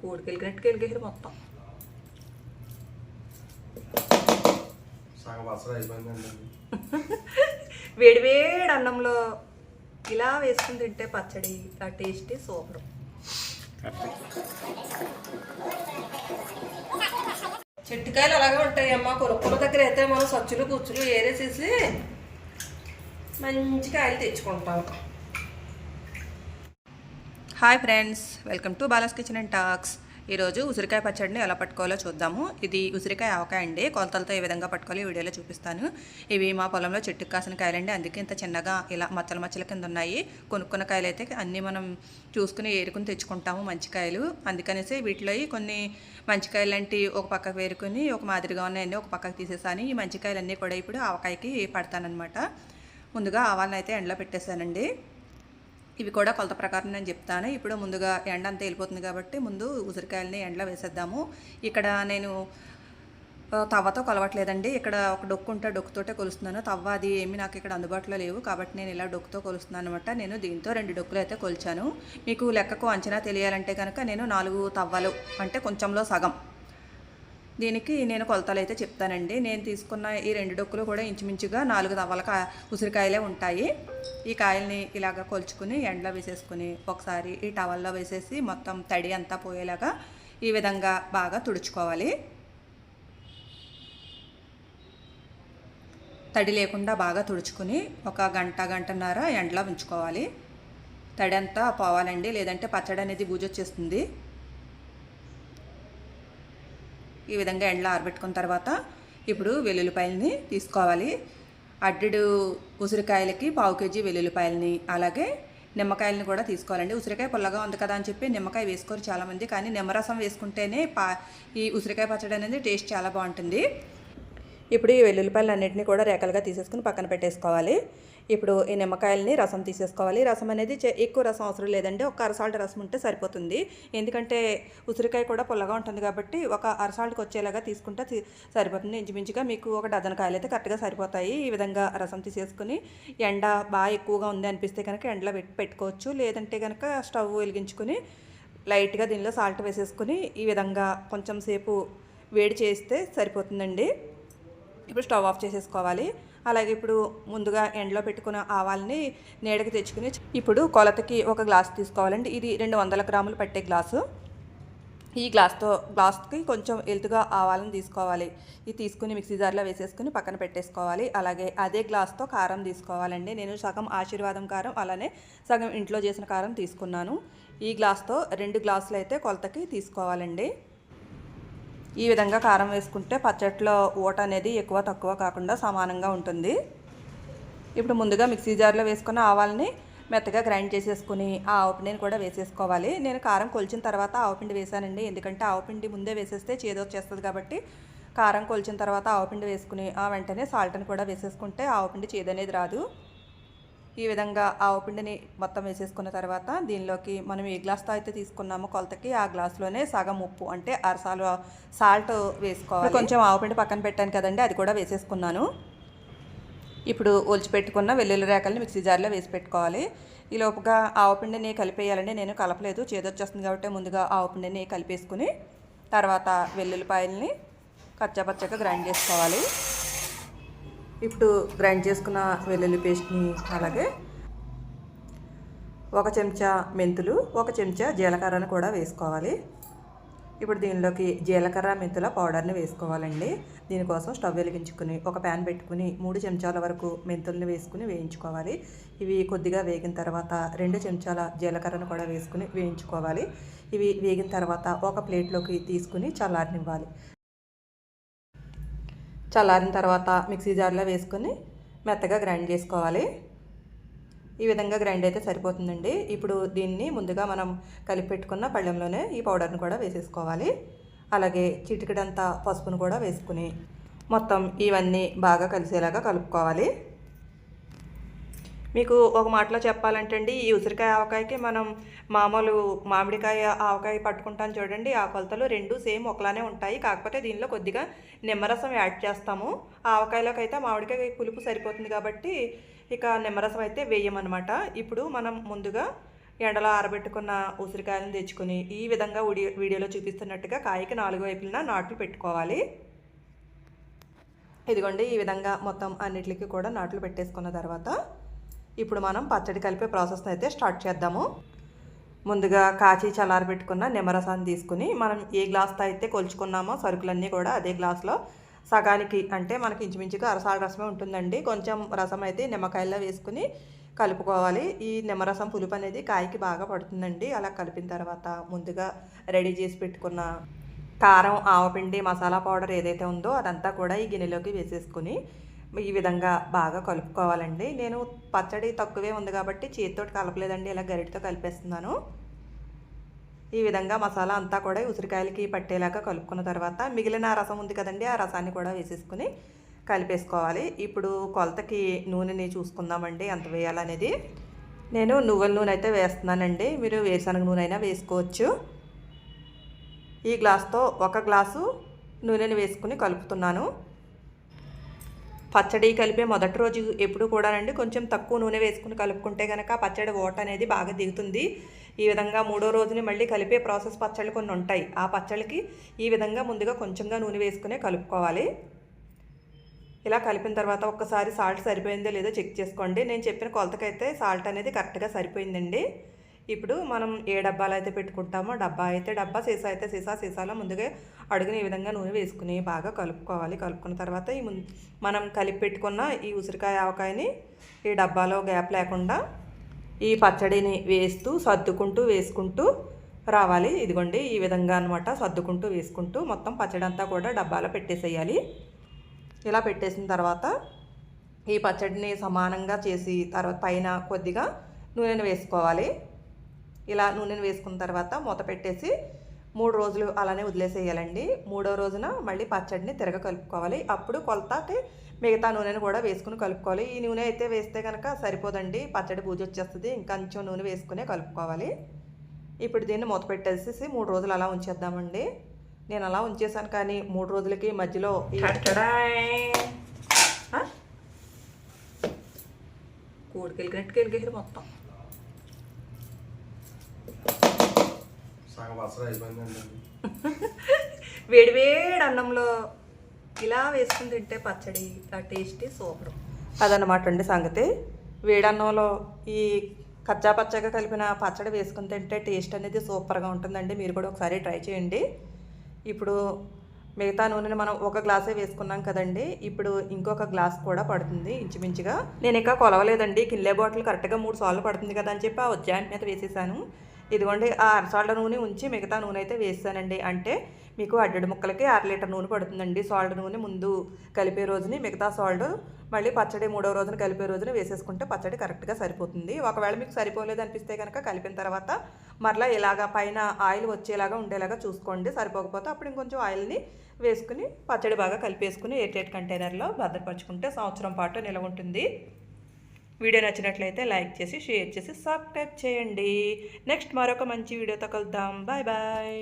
కోడికెళ్ళినట్టు కెలిగేసారు మొత్తం. వేడి వేడి అన్నంలో ఇలా వేసుకుని తింటే పచ్చడి ఆ టేస్ట్ సూపర్. చెట్టుకాయలు అలాగే ఉంటాయి అమ్మ కొనుక్కుల దగ్గర అయితే మనం సచ్చులు పుచ్చులు ఏరేసేసి మంచి కాయలు తెచ్చుకుంటాం. Hi friends welcome to Bala's kitchen and talks. ఈరోజు ఉసిరికాయ పచ్చడిని ఎలా పట్టుకోవాలో చూద్దాము. ఇది ఉసిరికాయ ఆవకాయ అండి. కొలతలతో ఏ విధంగా పట్టుకోవాలో ఈ వీడియోలో చూపిస్తాను. ఇవి మా పొలంలో చెట్టుకు కాసిన కాయలండి. అందుకే ఇంత చిన్నగా ఇలా మచ్చల మచ్చల కింద ఉన్నాయి. కొనుక్కున్న కాయలు అయితే అన్నీ మనం చూసుకుని ఏరుకుని తెచ్చుకుంటాము మంచి కాయలు. అందుకనేసి వీటిలో కొన్ని మంచి కాయలు లాంటి ఒక పక్కకు వేరుకుని ఒక మాదిరిగా ఉన్నాయండి. ఒక పక్కకు తీసేసాను. ఈ మంచి కాయలన్నీ కూడా ఇప్పుడు ఆవకాయకి పడతానమాట ముందుగా ఆవాలను అయితే ఎండలో పెట్టేశానండి. ఇవి కూడా కొలత ప్రకారం నేను చెప్తాను. ఇప్పుడు ముందుగా ఎండ అంతా వెళ్ళిపోతుంది కాబట్టి ముందు ఉసిరికాయలని ఎండలో వేసేద్దాము. ఇక్కడ నేను తవ్వతో కొలవట్లేదండి. ఇక్కడ ఒక డొక్కు ఉంటే డొక్కుతోటే కొలుస్తున్నాను. తవ్వ అది ఏమి నాకు ఇక్కడ అందుబాటులో లేవు కాబట్టి నేను ఇలా డొక్కుతో కొలుస్తున్నాను అనమాట నేను దీంతో రెండు డొక్కులు అయితే కొలిచాను. మీకు లెక్కకు అంచనా తెలియాలంటే కనుక నేను నాలుగు తవ్వలు అంటే కొంచెంలో సగం దీనికి నేను కొలతలు అయితే చెప్తానండి. నేను తీసుకున్న ఈ రెండు డొక్కులు కూడా ఇంచుమించుగా నాలుగు తవ్వల కా ఉసిరికాయలే ఉంటాయి. ఈ కాయల్ని ఇలాగ కొలుచుకుని ఎండలో వేసేసుకుని ఒకసారి ఈ టవల్లో వేసేసి మొత్తం తడి అంతా పోయేలాగా ఈ విధంగా బాగా తుడుచుకోవాలి. తడి లేకుండా బాగా తుడుచుకుని ఒక గంట గంటన్నర ఎండలో ఉంచుకోవాలి. తడి అంతా పోవాలండి. లేదంటే పచ్చడి అనేది బూజొచ్చేస్తుంది. ఈ విధంగా ఎండలో ఆరబెట్టుకున్న తర్వాత ఇప్పుడు వెల్లుల్లిపాయలని తీసుకోవాలి. అడ్డెడు ఉసిరికాయలకి పావు కేజీ వెల్లుల్లిపాయలని అలాగే నిమ్మకాయలని కూడా తీసుకోవాలండి. ఉసిరికాయ పుల్లగా ఉంది కదా అని చెప్పి నిమ్మకాయ వేసుకోరు చాలామంది కానీ నిమ్మరసం వేసుకుంటేనే పా ఈ ఉసిరికాయ పచ్చడి అనేది టేస్ట్ చాలా బాగుంటుంది. ఇప్పుడు ఈ వెల్లుల్లిపాయలు అన్నింటినీ కూడా రేఖలుగా తీసేసుకుని పక్కన పెట్టేసుకోవాలి. ఇప్పుడు ఈ నిమ్మకాయలని రసం తీసేసుకోవాలి. రసం అనేది ఎక్కువ రసం అవసరం లేదండి. ఒక అరసాల్ట్ రసం ఉంటే సరిపోతుంది. ఎందుకంటే ఉసిరికాయ కూడా పుల్లగా ఉంటుంది కాబట్టి ఒక అరసాల్ట్కి వచ్చేలాగా తీసుకుంటే సరిపోతుంది. ఇంచుమించుగా మీకు ఒక డజన్ కాయలు అయితే కరెక్ట్గా సరిపోతాయి. ఈ విధంగా రసం తీసేసుకుని ఎండ బాగా ఎక్కువగా ఉంది అనిపిస్తే కనుక ఎండలో పెట్టి పెట్టుకోవచ్చు. లేదంటే కనుక స్టవ్ వెలిగించుకుని లైట్గా దీనిలో సాల్ట్ వేసేసుకుని ఈ విధంగా కొంచెం సేపు వేడి చేస్తే సరిపోతుందండి. ఇప్పుడు స్టవ్ ఆఫ్ చేసేసుకోవాలి. అలాగే ఇప్పుడు ముందుగా ఎండలో పెట్టుకున్న ఆవాల్ని నీడకి తెచ్చుకుని ఇప్పుడు కొలతకి ఒక గ్లాస్ తీసుకోవాలండి. ఇది రెండు వందల గ్రాములు పట్టే గ్లాసు. ఈ గ్లాస్తో గ్లాస్కి కొంచెం ఎల్తుగా ఆవాలను తీసుకోవాలి. ఇది తీసుకుని మిక్సీ జార్లో వేసేసుకుని పక్కన పెట్టేసుకోవాలి. అలాగే అదే గ్లాస్తో కారం తీసుకోవాలండి. నేను సగం ఆశీర్వాదం కారం అలానే సగం ఇంట్లో చేసిన కారం తీసుకున్నాను. ఈ గ్లాస్తో రెండు గ్లాసులు అయితే కొలతకి తీసుకోవాలండి. ఈ విధంగా కారం వేసుకుంటే పచ్చట్లో ఊట అనేది ఎక్కువ తక్కువ కాకుండా సమానంగా ఉంటుంది. ఇప్పుడు ముందుగా మిక్సీ జార్లో వేసుకున్న ఆవాలని మెత్తగా గ్రైండ్ చేసేసుకుని ఆ ఆవుపిండిని కూడా వేసేసుకోవాలి. నేను కారం కొలిచిన తర్వాత ఆవుపిండి వేసానండి ఎందుకంటే ఆవుపిండి ముందే వేసేస్తే చేదొచ్చేస్తుంది కాబట్టి కారం కొలిచిన తర్వాత ఆవుపిండి వేసుకుని ఆ వెంటనే సాల్ట్ని కూడా వేసేసుకుంటే ఆవుపిండి చేదనేది రాదు. ఈ విధంగా ఆవు పిండిని మొత్తం వేసేసుకున్న తర్వాత దీనిలోకి మనం ఏ గ్లాస్తో అయితే తీసుకున్నామో కొలతకి ఆ గ్లాస్లోనే సగం ఉప్పు అంటే అరసాలు సాల్ట్ వేసుకోవాలి. కొంచెం ఆవు పిండి పక్కన పెట్టాను కదండి అది కూడా వేసేసుకున్నాను. ఇప్పుడు ఒలిచి పెట్టుకున్న వెల్లుల్లి రేకల్ని మిక్సీ జార్లో వేసి పెట్టుకోవాలి. ఈ లోపుగా ఆవు పిండిని కలిపేయాలండి నేను కలపలేదు చేదొచ్చేస్తుంది కాబట్టి ముందుగా ఆవు పిండిని కలిపేసుకుని తర్వాత వెల్లుల్లిపాయల్ని కచ్చాపచ్చగా గ్రైండ్ చేసుకోవాలి. ఇప్పుడు గ్రైండ్ చేసుకున్న వెల్లుల్లి పేస్ట్ని అలాగే ఒక చెంచా మెంతులు ఒక చెంచా జీలకర్రను కూడా వేసుకోవాలి. ఇప్పుడు దీనిలోకి జీలకర్ర మెంతుల పౌడర్ని వేసుకోవాలండి. దీనికోసం స్టవ్ వెలిగించుకుని ఒక ప్యాన్ పెట్టుకుని మూడు చెంచాల వరకు మెంతుల్ని వేసుకుని వేయించుకోవాలి. ఇవి కొద్దిగా వేగిన తర్వాత రెండు చెంచాల జీలకర్రను కూడా వేసుకుని వేయించుకోవాలి. ఇవి వేగిన తర్వాత ఒక ప్లేట్లోకి తీసుకుని చల్లారనివ్వాలి. చల్లారిన తర్వాత మిక్సీ జార్లో వేసుకొని మెత్తగా గ్రైండ్ చేసుకోవాలి. ఈ విధంగా గ్రైండ్ అయితే సరిపోతుందండి. ఇప్పుడు దీన్ని ముందుగా మనం కలిపి పెట్టుకున్న పళ్ళెంలోనే ఈ పౌడర్ని కూడా వేసేసుకోవాలి. అలాగే చిటికడంతా పసుపును కూడా వేసుకుని మొత్తం ఇవన్నీ బాగా కలిసేలాగా కలుపుకోవాలి. మీకు ఒక మాటలో చెప్పాలంటే అండి ఈ ఉసిరికాయ ఆవకాయకి మనం మామూలు మామిడికాయ ఆవకాయ పట్టుకుంటాం చూడండి ఆ కొలతలు రెండు సేమ్ ఒకలానే ఉంటాయి. కాకపోతే దీనిలో కొద్దిగా నిమ్మరసం యాడ్ చేస్తాము. ఆవకాయలోకి అయితే మామిడికాయ పులుపు సరిపోతుంది కాబట్టి ఇక నిమ్మరసం అయితే వేయమన్నమాట. ఇప్పుడు మనం ముందుగా ఎండలో ఆరబెట్టుకున్న ఉసిరికాయలను తెచ్చుకొని ఈ విధంగా వీడియో వీడియోలో చూపిస్తున్నట్టుగా కాయకి నాలుగు వైపులన నాట్లు పెట్టుకోవాలి. ఇదిగోండి ఈ విధంగా మొత్తం అన్నిటికీ కూడా నాట్లు పెట్టేసుకున్న తర్వాత ఇప్పుడు మనం పచ్చడి కలిపే ప్రాసెస్ని అయితే స్టార్ట్ చేద్దాము. ముందుగా కాచి చల్లారి పెట్టుకున్న నిమ్మరసాన్ని తీసుకుని మనం ఏ గ్లాస్తో అయితే కొలుచుకున్నామో సరుకులన్నీ కూడా అదే గ్లాస్లో సగానికి అంటే మనకి ఇంచుమించుగా అరసాల రసమే ఉంటుందండి. కొంచెం రసం అయితే నిమ్మకాయల్లో వేసుకుని కలుపుకోవాలి. ఈ నిమ్మరసం పులుపు అనేది కాయకి బాగా పడుతుందండి. అలా కలిపిన తర్వాత ముందుగా రెడీ చేసి పెట్టుకున్న కారం ఆవపిండి మసాలా పౌడర్ ఏదైతే ఉందో అదంతా కూడా ఈ గిన్నెలోకి వేసేసుకుని ఈ విధంగా బాగా కలుపుకోవాలండి. నేను పచ్చడి తక్కువే ఉంది కాబట్టి చేతితోటి కలపలేదండి ఇలా గరిటతో కలిపేస్తున్నాను. ఈ విధంగా మసాలా అంతా కూడా ఉసిరికాయలకి పట్టేలాగా కలుపుకున్న తర్వాత మిగిలిన రసం ఉంది కదండి ఆ రసాన్ని కూడా వేసేసుకుని కలిపేసుకోవాలి. ఇప్పుడు కొలతకి నూనెని చూసుకుందామండి ఎంత వేయాలనేది. నేను నువ్వుల నూనె అయితే వేస్తున్నానండి మీరు వేరుశనగ నూనె అయినా వేసుకోవచ్చు. ఈ గ్లాస్తో ఒక గ్లాసు నూనెని వేసుకుని కలుపుతున్నాను. పచ్చడి కలిపే మొదటి రోజు ఎప్పుడు కూడానండి కొంచెం తక్కువ నూనె వేసుకుని కలుపుకుంటే కనుక పచ్చడి ఓట అనేది బాగా దిగుతుంది. ఈ విధంగా మూడో రోజుని మళ్ళీ కలిపే ప్రాసెస్ పచ్చళ్ళు కొన్ని ఉంటాయి. ఆ పచ్చళ్ళకి ఈ విధంగా ముందుగా కొంచెంగా నూనె వేసుకునే కలుపుకోవాలి. ఇలా కలిపిన తర్వాత ఒక్కసారి సాల్ట్ సరిపోయిందో లేదో చెక్ చేసుకోండి. నేను చెప్పిన కొలతకైతే సాల్ట్ అనేది కరెక్ట్గా సరిపోయిందండి. ఇప్పుడు మనం ఏ డబ్బాలు అయితే పెట్టుకుంటామో డబ్బా అయితే డబ్బా సీసా అయితే సీసా సీసాలో ముందుగా అడుగునే విధంగా నూనె వేసుకుని బాగా కలుపుకోవాలి. కలుపుకున్న తర్వాత ఈ మనం కలిపి పెట్టుకున్న ఈ ఉసిరికాయ ఆవకాయని ఈ డబ్బాలో గ్యాప్ లేకుండా ఈ పచ్చడిని వేస్తూ సర్దుకుంటూ వేసుకుంటూ రావాలి. ఇదిగోండి ఈ విధంగా అనమాట సర్దుకుంటూ వేసుకుంటూ మొత్తం పచ్చడి అంతా కూడా డబ్బాలో పెట్టేసేయాలి. ఇలా పెట్టేసిన తర్వాత ఈ పచ్చడిని సమానంగా చేసి తర్వాత పైన కొద్దిగా నూనెను వేసుకోవాలి. ఇలా నూనెను వేసుకున్న తర్వాత మూత పెట్టేసి మూడు రోజులు అలానే వదిలేసేయాలండి. మూడో రోజున మళ్ళీ పచ్చడిని తిరగ కలుపుకోవాలి. అప్పుడు కొలతకి మిగతా నూనెను కూడా వేసుకుని కలుపుకోవాలి. ఈ నూనె అయితే వేస్తే కనుక సరిపోదండి. పచ్చడి పూజ వచ్చేస్తుంది. ఇంకొంచెం నూనె వేసుకునే కలుపుకోవాలి. ఇప్పుడు దీన్ని మూత పెట్టేసేసి మూడు రోజులు అలా ఉంచేద్దామండి. నేను అలా ఉంచేసాను కానీ మూడు రోజులకి మధ్యలో ఈ- ఆ? కోడికెళ్ళి గట్టుకెళ్ళి మొత్తం. సగం అసలు అయిపోయిందండి వేడి వేడి అన్నంలో ఇలా వేసుకుని తింటే పచ్చడి ఆ టేస్ట్ సూపర్. అదనమాట అండి సంగతి. వేడన్నంలో ఈ కచ్చా పచ్చగా కలిపిన పచ్చడి వేసుకుని తింటే టేస్ట్ అనేది సూపర్గా ఉంటుందండి. మీరు కూడా ఒకసారి ట్రై చేయండి. ఇప్పుడు మిగతా నూనెని మనం ఒక గ్లాసే వేసుకున్నాం కదండి. ఇప్పుడు ఇంకొక గ్లాస్ కూడా పడుతుంది ఇంచుమించుగా. నేను ఇంకా కొలవలేదండి. కిల్లే బాటిల్ కరెక్ట్గా మూడు సార్లు పడుతుంది కదా అని చెప్పి ఆ ఉజ్జాయింట్ మీద వేసేసాను. ఇదిగోండి ఆ అరసాళ్ళ నూనె ఉంచి మిగతా నూనె అయితే వేసానండి అంటే మీకు అడ్డడి ముక్కలకి అర లీటర్ నూనె పడుతుందండి. సాల్ట్ నూనె ముందు కలిపే రోజుని మిగతా సాల్ట్ మళ్ళీ పచ్చడి మూడో రోజున కలిపే రోజున వేసేసుకుంటే పచ్చడి కరెక్ట్గా సరిపోతుంది. ఒకవేళ మీకు సరిపోలేదు అనిపిస్తే కనుక కలిపిన తర్వాత మరలా ఇలాగా పైన ఆయిల్ వచ్చేలాగా ఉండేలాగా చూసుకోండి. సరిపోకపోతే అప్పుడు ఇంకొంచెం ఆయిల్ని వేసుకుని పచ్చడి బాగా కలిపేసుకుని ఎయిర్టైట్ కంటైనర్లో భద్రపరుచుకుంటే సంవత్సరం పాటు నిలవ ఉంటుంది. వీడియో నచ్చినట్లయితే లైక్ చేసి షేర్ చేసి సబ్స్క్రైబ్ చేయండి. నెక్స్ట్ మరొక మంచి వీడియోతో కలుద్దాం. Bye bye.